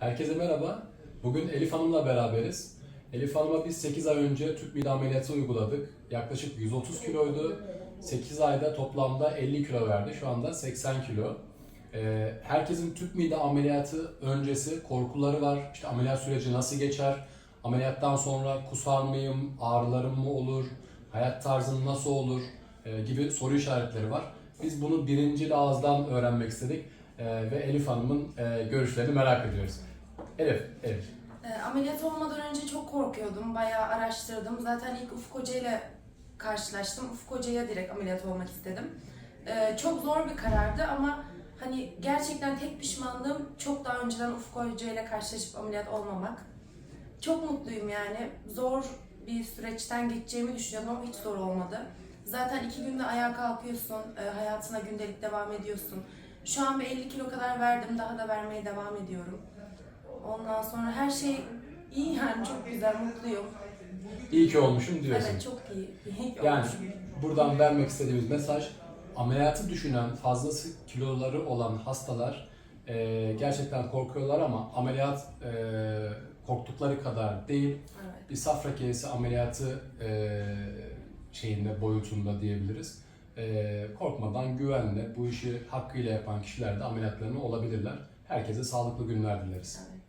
Herkese merhaba. Bugün Elif Hanım'la beraberiz. Elif Hanım'a biz 8 ay önce tüp mide ameliyatı uyguladık. Yaklaşık 130 kiloydu. 8 ayda toplamda 50 kilo verdi. Şu anda 80 kilo. Ee, herkesin tüp mide ameliyatı öncesi korkuları var. İşte ameliyat süreci nasıl geçer? Ameliyattan sonra kusar mıyım? Ağrılarım mı olur? Hayat tarzım nasıl olur? Ee, gibi soru işaretleri var. Biz bunu birinci ağızdan öğrenmek istedik. Ee, ve Elif Hanım'ın e, görüşlerini merak ediyoruz. Elif, Elif. E, ameliyat olmadan önce çok korkuyordum. Bayağı araştırdım. Zaten ilk Ufuk Hoca ile karşılaştım. Ufuk Hoca'ya direkt ameliyat olmak istedim. E, çok zor bir karardı ama hani gerçekten tek pişmanlığım çok daha önceden Ufuk Hoca ile karşılaşıp ameliyat olmamak. Çok mutluyum yani. Zor bir süreçten geçeceğimi düşünüyordum ama hiç zor olmadı. Zaten iki günde ayağa kalkıyorsun, e, hayatına gündelik devam ediyorsun. Şu an bir 50 kilo kadar verdim, daha da vermeye devam ediyorum. Ondan sonra her şey iyi yani çok güzel, mutluyum. İyi ki olmuşum diyorsun. Evet çok iyi. İyi ki Yani olmuşum. buradan vermek istediğimiz mesaj ameliyatı düşünen, fazlası kiloları olan hastalar e, gerçekten korkuyorlar ama ameliyat e, korktukları kadar değil. Evet. Bir safra kesesi ameliyatı e, şeyinde, boyutunda diyebiliriz. E, korkmadan, güvenle bu işi hakkıyla yapan kişiler de ameliyatlarını olabilirler. Herkese sağlıklı günler dileriz. evet.